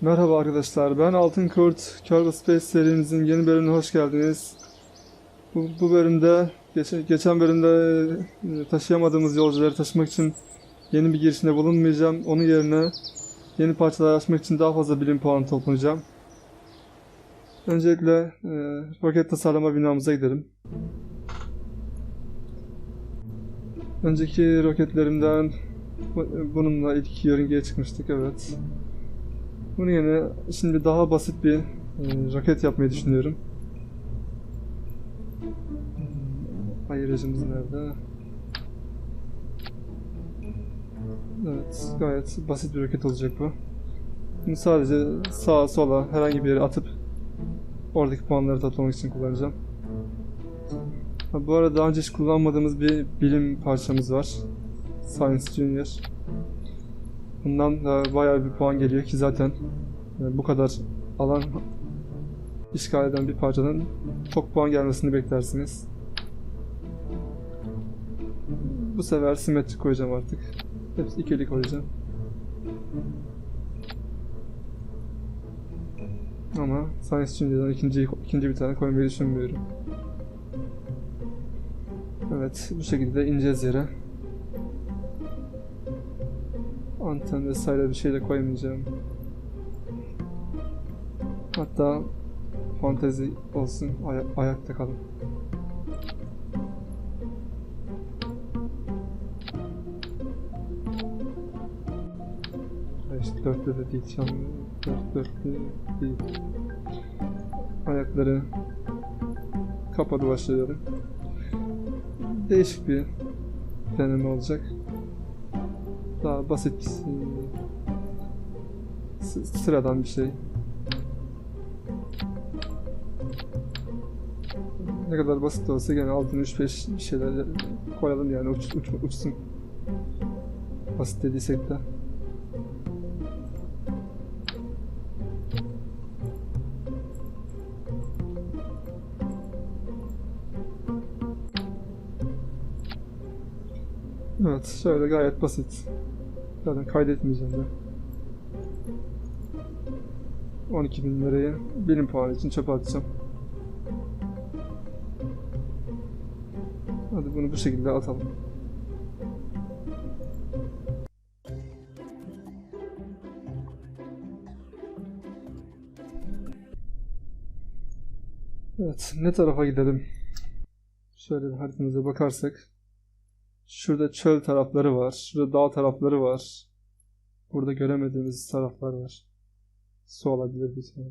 Merhaba arkadaşlar, ben Altın Kurt, Kerbal Space serimizin yeni bölümüne hoş geldiniz. Bu, bu bölümde, geçen, geçen bölümde e, taşıyamadığımız yolcuları taşımak için yeni bir girişimde bulunmayacağım. Onun yerine yeni parçalar açmak için daha fazla bilim puanı toplayacağım. Öncelikle e, roket tasarlama binamıza gidelim. Önceki roketlerimden bu- bununla ilk yörüngeye çıkmıştık, evet. Bunun yerine şimdi daha basit bir e, roket yapmayı düşünüyorum. Hmm, Ayırıcımız nerede? Evet, gayet basit bir roket olacak bu. Bunu sadece sağa sola herhangi bir yere atıp oradaki puanları toplamak için kullanacağım. Ha, bu arada daha önce hiç kullanmadığımız bir bilim parçamız var. Science Junior. Bundan da bayağı bir puan geliyor ki zaten yani bu kadar alan işgal eden bir parçadan çok puan gelmesini beklersiniz. Bu sefer simetrik koyacağım artık. Hepsi ikili koyacağım. Ama Science Junior'dan ikinci, ikinci bir tane koymayı düşünmüyorum. Evet, bu şekilde ineceğiz yere. Anten vesaire bir şey de koymayacağım. Hatta fantezi olsun, aya- ayakta kalın. Beş dörtlü de değil, an dört dörtlü değil. Ayakları kapadı başlıyorum. Değişik bir deneme olacak. Daha basit, e, sıradan bir şey. Ne kadar basit olsa gene altına 3-5 bir şeyler koyalım yani uç, uç, uçsun. Basit dediysek de. Evet, şöyle gayet basit. Zaten kaydetmeyeceğim de. 12 bin lirayı bilim puanı için çöpe atacağım. Hadi bunu bu şekilde atalım. Evet, ne tarafa gidelim? Şöyle bir haritamıza bakarsak. Şurada çöl tarafları var. Şurada dağ tarafları var. Burada göremediğimiz taraflar var. Su olabilir bir şey.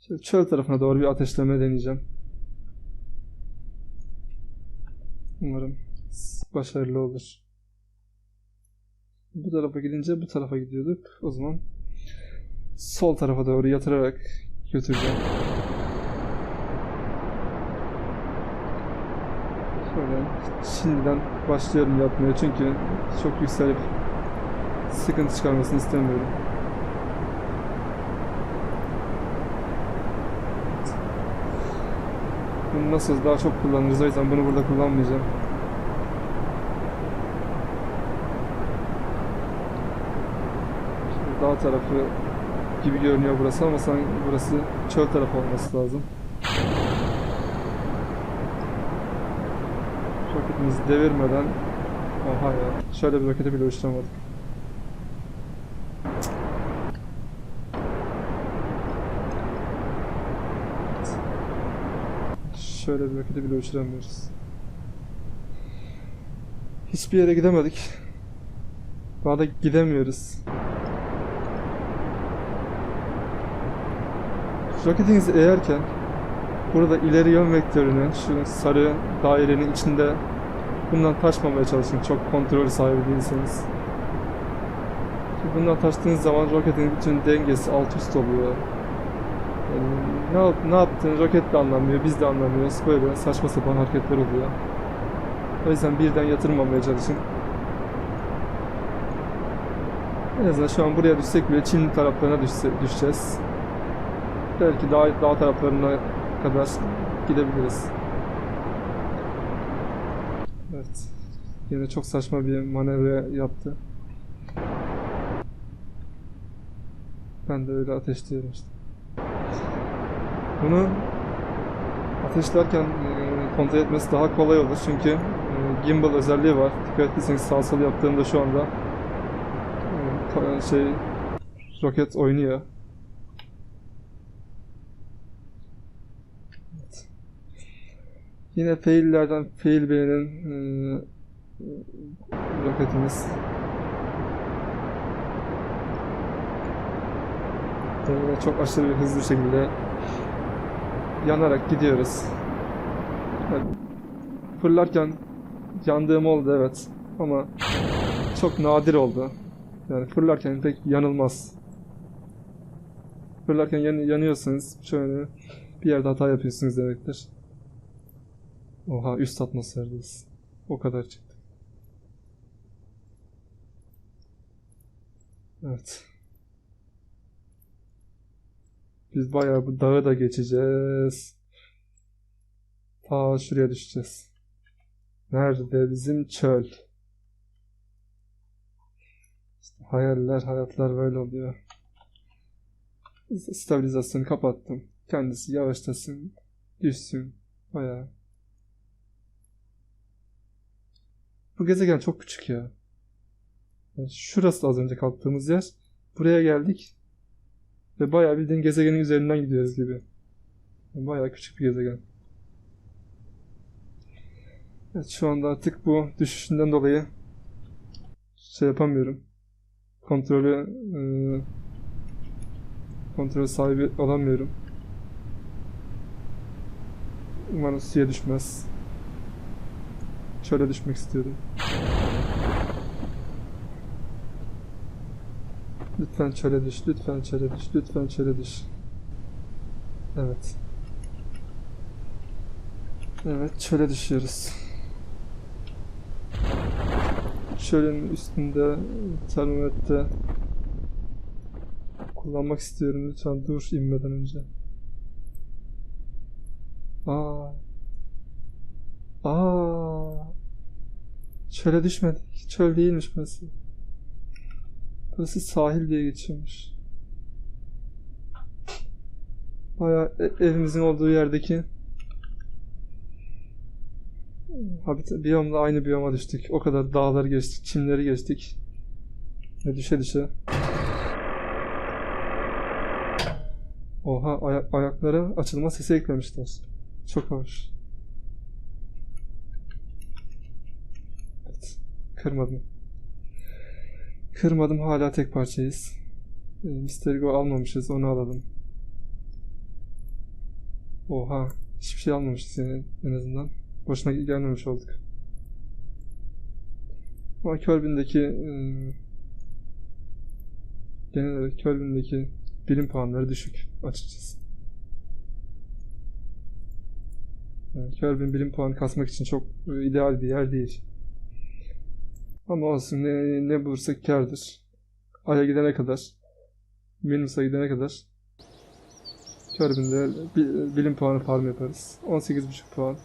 Şöyle çöl tarafına doğru bir ateşleme deneyeceğim. Umarım başarılı olur. Bu tarafa gidince bu tarafa gidiyorduk. O zaman sol tarafa doğru yatırarak götüreceğim. Şöyle şimdiden başlıyorum yapmaya çünkü çok yükselip sıkıntı çıkarmasını istemiyorum. Bunu nasıl daha çok kullanırız o yüzden bunu burada kullanmayacağım. Şimdi dağ tarafı gibi görünüyor burası ama sanki burası çöl tarafı olması lazım. Roketimizi devirmeden Oha ya. Şöyle bir rokete bile uçuramadık. Şöyle bir rokete bile uçuramıyoruz. Hiçbir yere gidemedik. Da gidemiyoruz. Roketinizi eğerken burada ileri yön vektörünü şu sarı dairenin içinde bundan taşmamaya çalışın çok kontrol sahibi değilseniz. Çünkü bundan taştığınız zaman roketin bütün dengesi alt üst oluyor. Yani ne, ne yaptığını roket de anlamıyor, biz de anlamıyoruz. Böyle saçma sapan hareketler oluyor. O yüzden birden yatırmamaya çalışın. En azından şu an buraya düşsek bile Çin taraflarına düşse, düşeceğiz. Belki dağ, dağ taraflarına kadar gidebiliriz. Evet. Yine çok saçma bir manevra yaptı. Ben de öyle ateşliyorum işte. Bunu ateşlerken e, kontrol etmesi daha kolay olur çünkü e, gimbal özelliği var. Dikkat ettiyseniz sağ sol yaptığımda şu anda e, şey roket oynuyor. Yine faillerden fail beğenin roketimiz. Yine çok aşırı bir hızlı şekilde yanarak gidiyoruz. Yani fırlarken yandığım oldu evet ama çok nadir oldu. Yani fırlarken pek yanılmaz. Fırlarken yan yanıyorsanız şöyle bir yerde hata yapıyorsunuz demektir. Oha üst atmosferdeyiz. O kadar çıktı. Evet. Biz bayağı bu dağı da geçeceğiz. Ta şuraya düşeceğiz. Nerede bizim çöl? İşte hayaller, hayatlar böyle oluyor. Stabilizasyonu kapattım. Kendisi yavaşlasın, düşsün. Bayağı. Bu gezegen çok küçük ya. Yani şurası az önce kalktığımız yer. Buraya geldik. Ve bayağı bildiğin gezegenin üzerinden gidiyoruz gibi. Yani bayağı küçük bir gezegen. Evet şu anda artık bu düşüşünden dolayı şey yapamıyorum. Kontrolü e, kontrol sahibi olamıyorum. Umarım suya düşmez. Şöyle düşmek istiyorum. Lütfen çöle düş, lütfen çöle düş, lütfen çöle düş. Evet. Evet, çöle düşüyoruz. Çölün üstünde termometre kullanmak istiyorum. Lütfen dur inmeden önce. Aa. Aa. Çöle düşmedik. Çöl değilmiş burası. Burası sahil diye geçiyormuş. Bayağı e- evimizin olduğu yerdeki Habitat biyomla aynı biyoma düştük. O kadar dağları geçtik, çimleri geçtik. Ve düşe düşe. Oha aya- ayaklara açılma sesi eklemişler. Çok hoş. Evet. Kırmadım. Kırmadım hala tek parçayız. E, Mystery Go almamışız onu alalım. Oha hiçbir şey almamışız yani en azından. Boşuna gelmemiş olduk. Ama Kelvin'deki e, genel olarak Kelvin'deki bilim puanları düşük açıkçası. Yani Kelvin bilim puanı kasmak için çok e, ideal bir yer değil. Ama olsun ne, ne bulursak kârdır. Ay'a gidene kadar, Minus'a gidene kadar bi- bilim puanı farm yaparız. 18.5 puan.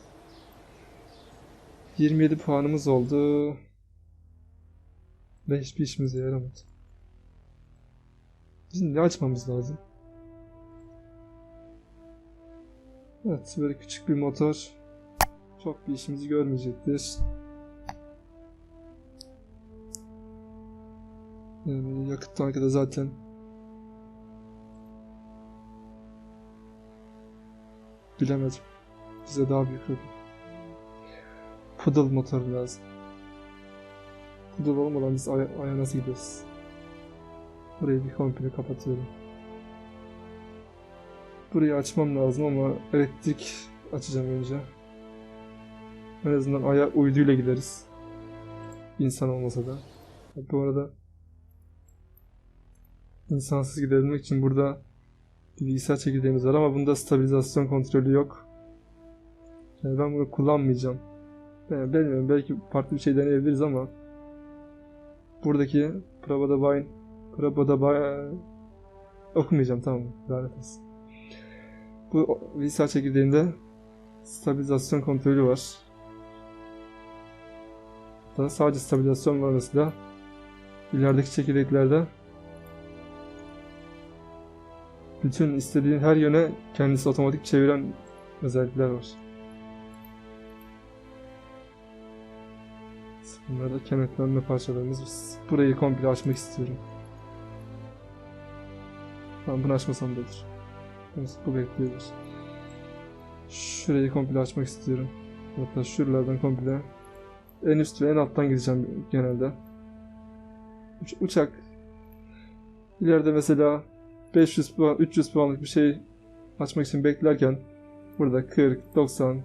27 puanımız oldu. Ve hiçbir işimize yaramadı. Bizim ne açmamız lazım? Evet, böyle küçük bir motor çok bir işimizi görmeyecektir. Yani yakıt tankı da zaten bilemedim. Bize daha büyük rakam. Poodle motoru lazım. Poodle olmadan biz aya, aya nasıl gideriz? Burayı bir komple kapatıyorum. Burayı açmam lazım ama elektrik açacağım önce. En azından aya uyduyla gideriz. İnsan olmasa da. Bu arada insansız gidebilmek için burada bir bilgisayar çekirdeğimiz var ama bunda stabilizasyon kontrolü yok. Yani ben bunu kullanmayacağım. Yani bilmiyorum belki farklı bir şey deneyebiliriz ama buradaki Prabodabine Prabodabine okumayacağım tamam? Lanet olsun. Bu bilgisayar çekirdeğinde stabilizasyon kontrolü var. Daha sadece stabilizasyon var mesela. İlerideki çekirdeklerde bütün istediğin her yöne kendisi otomatik çeviren özellikler var. Bunlar da kenetlenme parçalarımız. Burayı komple açmak istiyorum. Tamam bunu açmasam da olur. Bu bekliyoruz. Şurayı komple açmak istiyorum. Hatta şuralardan komple en üst ve en alttan gideceğim genelde. Uç- uçak ileride mesela 500 puan, 300 puanlık bir şey açmak için beklerken burada 40, 90,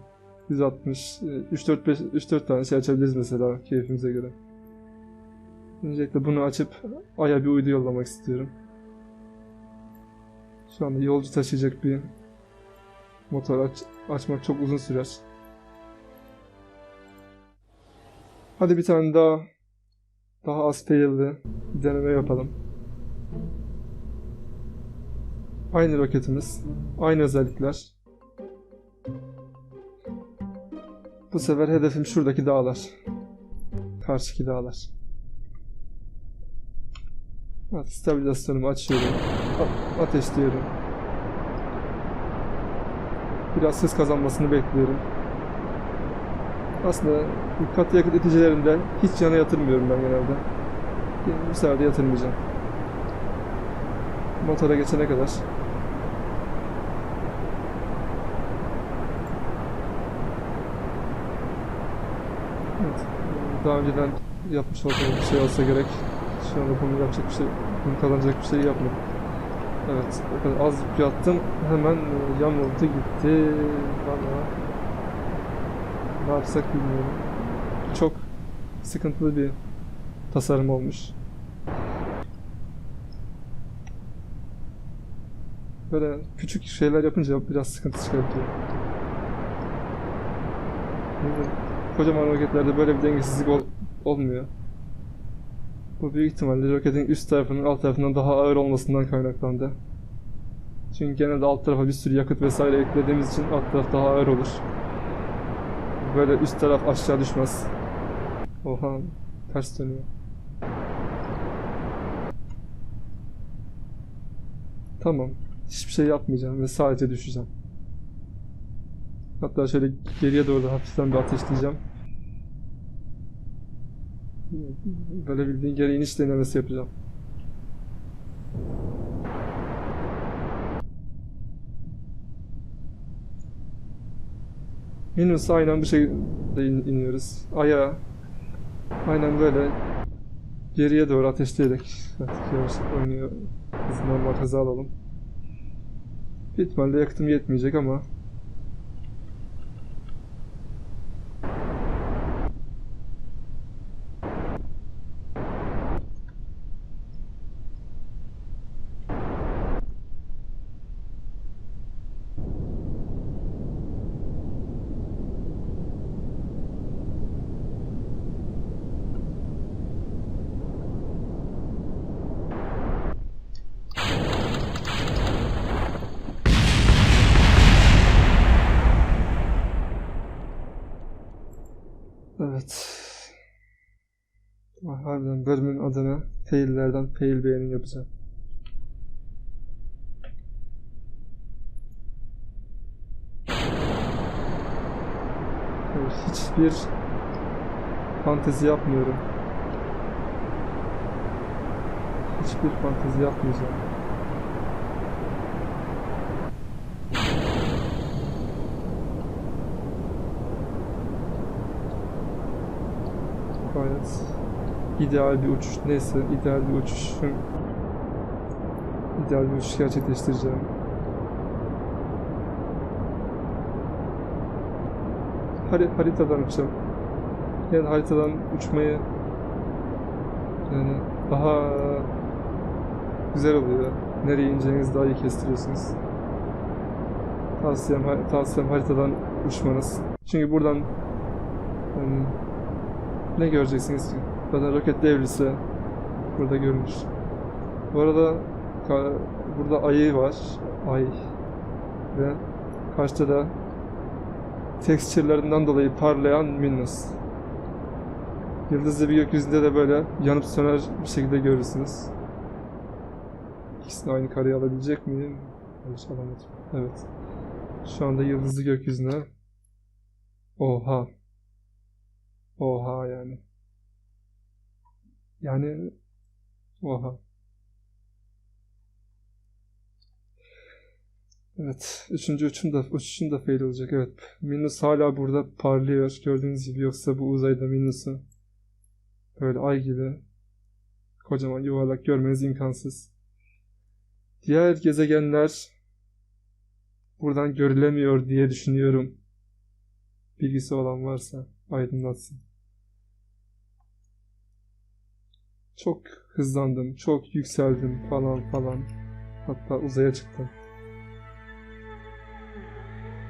160, 3 4 5 3 4 tane şey açabiliriz mesela keyfimize göre. Öncelikle bunu açıp aya bir uydu yollamak istiyorum. Şu anda yolcu taşıyacak bir motor aç, açmak çok uzun sürer. Hadi bir tane daha daha az fail'li deneme yapalım. Aynı roketimiz, aynı özellikler. Bu sefer hedefim şuradaki dağlar. Karşıki dağlar. Evet, stabilizasyonumu açıyorum. A- ateşliyorum. Biraz hız kazanmasını bekliyorum. Aslında katı yakıt iticilerinde hiç yana yatırmıyorum ben genelde. Bu sefer de yatırmayacağım. Motora geçene kadar. Evet. Daha önceden yapmış olduğum bir şey olsa gerek. Şu anda bunu yapacak bir şey, bunu kazanacak bir şey yapmadım. Evet, o kadar az yük yattım. Hemen e, yamuldu gitti. Valla. Ne yapsak bilmiyorum. Çok sıkıntılı bir tasarım olmuş. Böyle küçük şeyler yapınca biraz sıkıntı çıkartıyor. Bilmiyorum. Kocaman roketlerde böyle bir dengesizlik ol- olmuyor. Bu büyük ihtimalle roketin üst tarafının alt tarafından daha ağır olmasından kaynaklandı. Çünkü genelde alt tarafa bir sürü yakıt vesaire eklediğimiz için alt taraf daha ağır olur. Böyle üst taraf aşağı düşmez. Oha ters dönüyor. Tamam. Hiçbir şey yapmayacağım ve sadece düşeceğim. Hatta şöyle geriye doğru da hafiften bir ateşleyeceğim. Böyle bildiğin geri iniş denemesi yapacağım. Minus aynen bu şekilde in- iniyoruz. Aya aynen böyle geriye doğru ateşleyerek artık yavaş oynuyor. Biz normal hızı alalım. Büyük ihtimalle yakıtım yetmeyecek ama Evet. Harbiden bölümün adına faillerden fail beğeni yapacağım. Hiçbir fantezi yapmıyorum. Hiçbir fantezi yapmayacağım. Gayet ideal bir uçuş. Neyse ideal bir uçuşun ideal bir uçuş gerçekleştireceğim. Hari haritadan uçacağım. Yani haritadan uçmayı yani daha güzel oluyor. Nereye ineceğinizi daha iyi kestiriyorsunuz. Tavsiyem, tavsiyem haritadan uçmanız. Çünkü buradan yani ne göreceksiniz ki? Zaten roket devrisi burada görünür. Bu arada burada ayı var. Ay. Ve karşıda da tekstürlerinden dolayı parlayan Minus. Yıldızlı bir gökyüzünde de böyle yanıp söner bir şekilde görürsünüz. İkisini aynı kareye alabilecek miyim? Yanlış alamadım. Evet. Şu anda yıldızlı gökyüzüne. Oha. Oha yani. Yani oha. Evet. Üçüncü uçum da, uçuşum da fail olacak. Evet. Minus hala burada parlıyor. Gördüğünüz gibi yoksa bu uzayda Minus'u böyle ay gibi kocaman yuvarlak görmeniz imkansız. Diğer gezegenler buradan görülemiyor diye düşünüyorum. Bilgisi olan varsa aydınlatsın. Çok hızlandım, çok yükseldim falan falan. Hatta uzaya çıktım.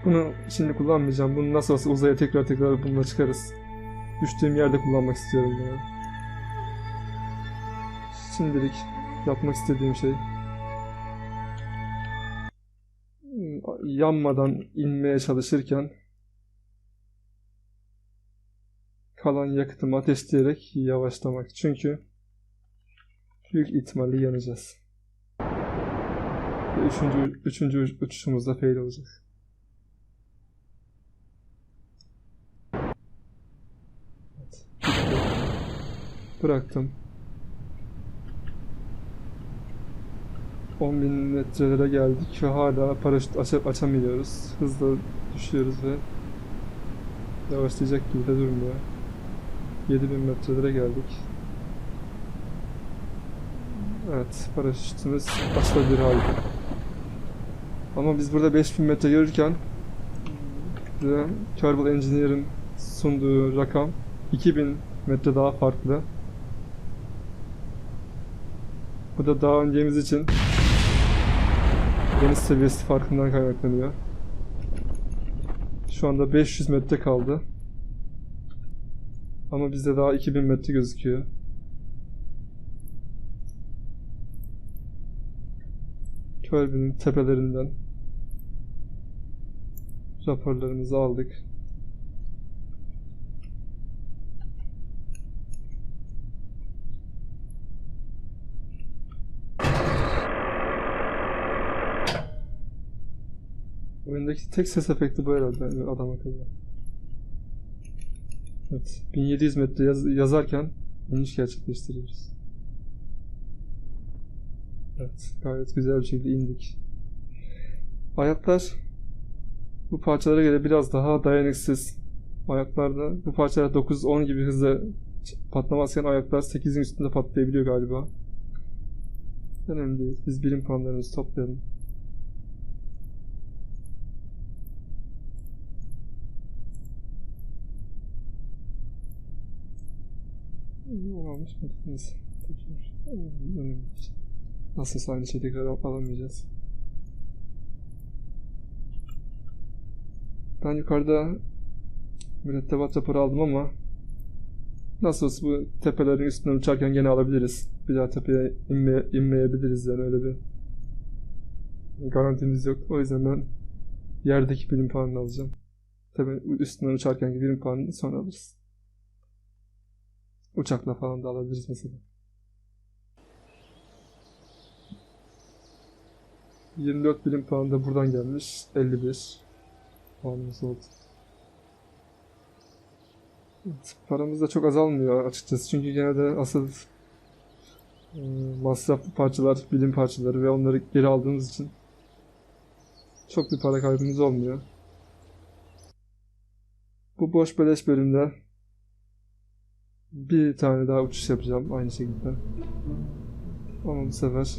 Bunu şimdi kullanmayacağım. Bunu nasıl olsa uzaya tekrar tekrar bununla çıkarız. Düştüğüm yerde kullanmak istiyorum bunu. Şimdilik yapmak istediğim şey yanmadan inmeye çalışırken kalan yakıtımı ateşleyerek yavaşlamak. Çünkü büyük ihtimalle yanacağız. Ve üçüncü, üçüncü uçuşumuzda fail olacak. Evet, bitti. Bıraktım. 10.000 metrelere geldik ve hala paraşüt açıp açamıyoruz. Hızla düşüyoruz ve yavaşlayacak gibi de durmuyor. 7000 metrelere geldik. Evet, paraşütümüz açılabilir halde. Ama biz burada 5000 metre yürürken bize Kerbal Engineer'in sunduğu rakam 2000 metre daha farklı. Bu da daha öncemiz için deniz seviyesi farkından kaynaklanıyor. Şu anda 500 metre kaldı. Ama bizde daha 2000 metre gözüküyor. Kölbin'in tepelerinden raporlarımızı aldık. Oyundaki tek ses efekti bu herhalde adam akıllı. Evet, 1700 metre yaz- yazarken iniş gerçekleştiriyoruz. Evet, gayet güzel bir şekilde indik. Ayaklar bu parçalara göre biraz daha dayanıksız. Ayaklarda bu parçalar 9-10 gibi hızla patlamazken ayaklar 8'in üstünde patlayabiliyor galiba. Önemli değil. Biz birim puanlarımızı toplayalım. Olmamış mı? Neyse. Tekrar. Önemli değil. Nasılsa aynı şeyi tekrar al- alamayacağız. Ben yukarıda mürettebat raporu aldım ama nasıl olsa bu tepelerin üstünden uçarken gene alabiliriz. Bir daha tepeye inmeye, inmeyebiliriz yani öyle bir garantimiz yok. O yüzden ben yerdeki bilim puanını alacağım. Tepe üstünden uçarken bilim puanını sonra alırız. Uçakla falan da alabiliriz mesela. 24 bilim puanı da buradan gelmiş. 51 puanımız oldu. Evet, paramız da çok azalmıyor açıkçası. Çünkü genelde asıl e, masraflı parçalar, bilim parçaları ve onları geri aldığımız için çok bir para kaybımız olmuyor. Bu boş beleş bölümde bir tane daha uçuş yapacağım aynı şekilde. Ama bu sefer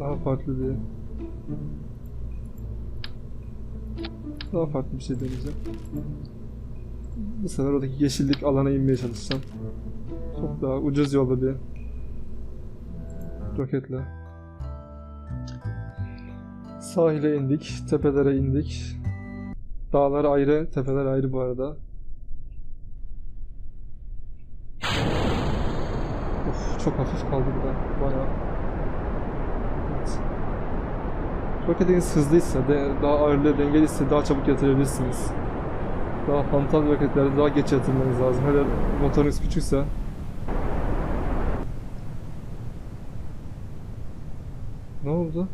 daha farklı bir daha farklı bir şey deneyeceğim. Bu sefer oradaki yeşillik alana inmeye çalışacağım. Çok daha ucuz yolda bir roketle. Sahile indik, tepelere indik. Dağlar ayrı, tepeler ayrı bu arada. Of, çok hafif kaldı bu da. Bayağı. Raketiniz hızlıysa, daha ağırlığı dengeliyse daha çabuk yatırabilirsiniz. Daha hantal raketlerde daha geç yatırmanız lazım. Hele motorunuz küçükse Ne oldu?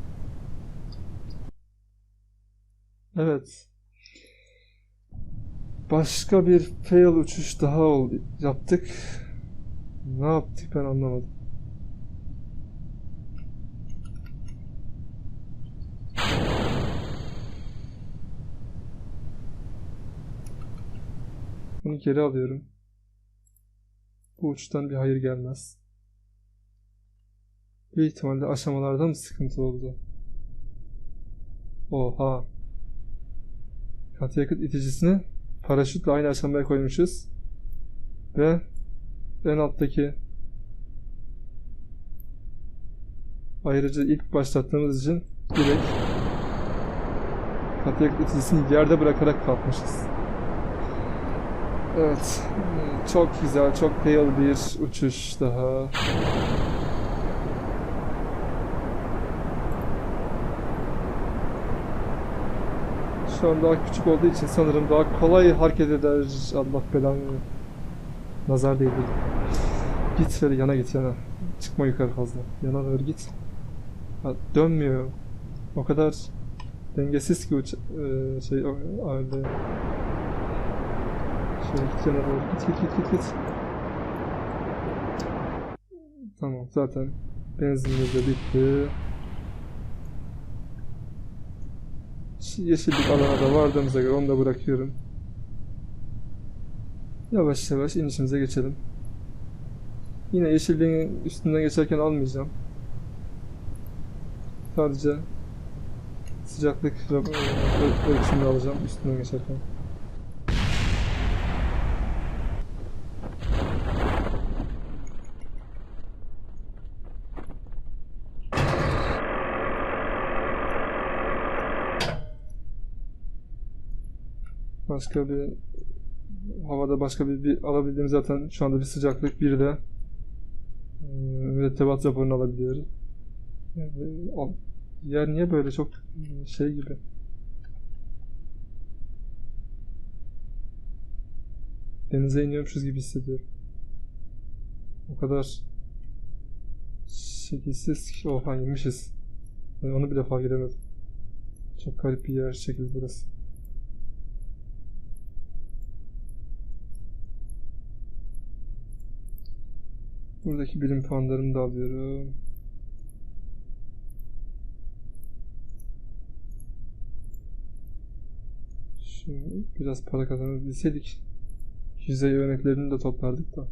Evet. Başka bir fail uçuş daha oldu. yaptık. Ne yaptık ben anlamadım. Bunu geri alıyorum. Bu uçtan bir hayır gelmez. Büyük ihtimalle aşamalarda mı sıkıntı oldu? Oha. Katı yakıt iticisini paraşütle aynı aşamaya koymuşuz. Ve en alttaki ayrıca ilk başlattığımız için direkt katı yakıt iticisini yerde bırakarak kalkmışız. Evet. Çok güzel, çok pale bir uçuş daha. Şu an daha küçük olduğu için sanırım daha kolay hareket eder. Allah belanı. Nazar değdi. Git şöyle yana git yana. Çıkma yukarı fazla. Yana doğru git. Ha, dönmüyor. O kadar dengesiz ki uç eee, şey öyle. Şöyle yana doğru. Git git git git git. Tamam zaten benzinimiz de bitti. Yeşillik alana da vardığımıza göre onu da bırakıyorum. Yavaş yavaş inişimize geçelim. Yine yeşilliğin üstünden geçerken almayacağım. Sadece sıcaklık ölçümünü alacağım üstünden geçerken. Başka bir havada başka bir, bir alabildiğim zaten şu anda bir sıcaklık bir de e, mürettebat raporunu alabiliyorum. Yani, al- yer niye böyle çok e, şey gibi. Denize iniyormuşuz gibi hissediyorum. O kadar şekilsiz ki oha inmişiz. Ben onu bile fark edemedim. Çok garip bir yer şekil burası. Buradaki bilim puanlarımı da alıyorum. Şimdi biraz para kazanabilseydik yüzey örneklerini de toplardık da.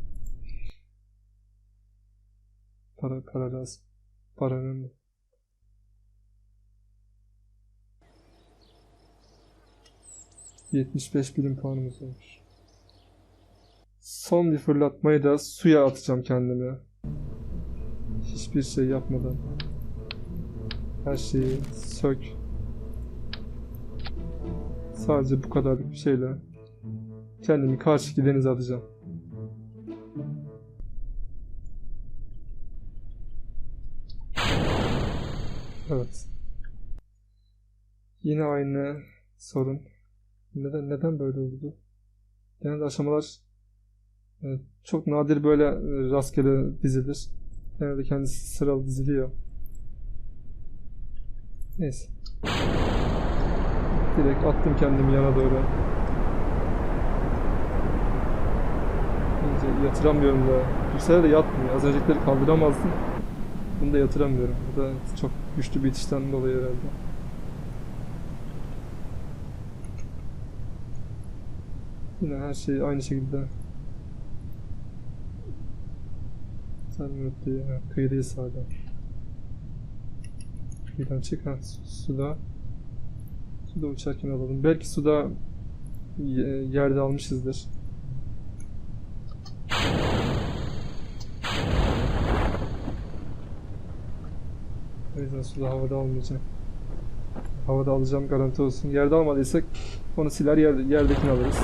Para para lazım. Para önemli. ...75 bilim puanımız olmuş. Son bir fırlatmayı da suya atacağım kendime. Hiçbir şey yapmadan. Her şeyi sök. Sadece bu kadar bir şeyle kendimi karşıki denize atacağım. Evet. Yine aynı sorun. Neden neden böyle oldu? Genelde aşamalar çok nadir böyle e, rastgele dizilir. Genelde kendisi sıralı diziliyor. Neyse. Direkt attım kendimi yana doğru. İyice yatıramıyorum da. Bu sefer de yatmıyor. Az öncekileri kaldıramazdım. Bunu da yatıramıyorum. Bu da çok güçlü bir itişten dolayı herhalde. Yine her şey aynı şekilde Sanmıyordu ya. Kıyıdayız hala. Kıyıdan çık ha. su- Suda. Suda uçarken alalım. Belki suda ye- yerde almışızdır. O yüzden suda havada almayacağım. Havada alacağım garanti olsun. Yerde almadıysak onu siler yer, yerdekini alırız.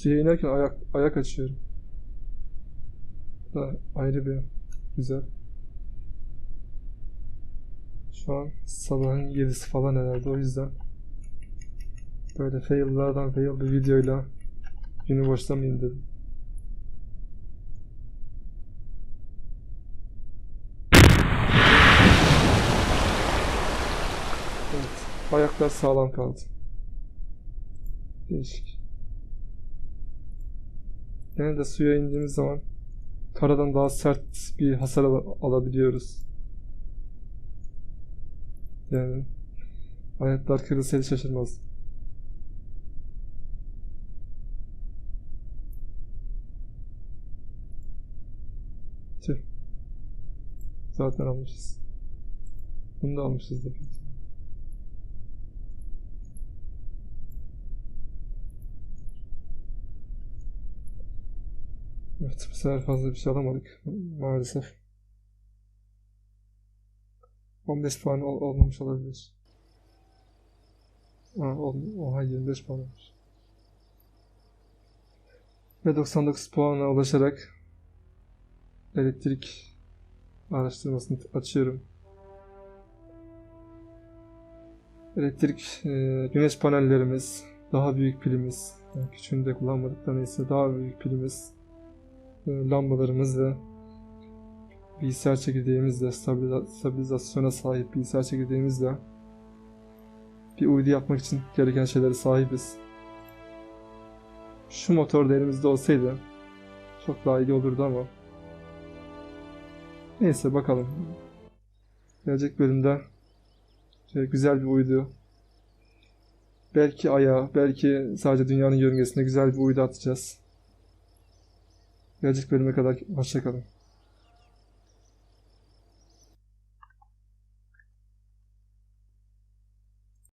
Suya inerken ayak, ayak açıyorum. Da ayrı bir güzel. Şu an sabahın 7'si falan herhalde o yüzden Böyle fail'lardan fail bir videoyla günü boşlamayayım dedim. Evet. Ayaklar sağlam kaldı. Değişik. Gene de suya indiğimiz zaman karadan daha sert bir hasar al- alabiliyoruz. Yani ayaklar kırılsaydı şaşırmaz. Tüh. Zaten almışız. Bunu da almışızdır. büyük Evet bu sefer fazla bir şey alamadık maalesef. 15 puan ol- olmamış olabilir. Ha, ol oha 25 puan olmuş. Ve 99 puana ulaşarak elektrik araştırmasını açıyorum. Elektrik, e, güneş panellerimiz, daha büyük pilimiz, yani küçüğünü de kullanmadık da neyse daha büyük pilimiz, lambalarımız ve bilgisayar çekirdeğimizle stabiliza- stabilizasyona sahip bilgisayar çekirdeğimizle bir uydu yapmak için gereken şeylere sahibiz. Şu motor da olsaydı çok daha iyi olurdu ama neyse bakalım. Gelecek bölümde şöyle güzel bir uydu belki Ay'a, belki sadece dünyanın yörüngesine güzel bir uydu atacağız. Gelecek bölüme kadar hoşçakalın.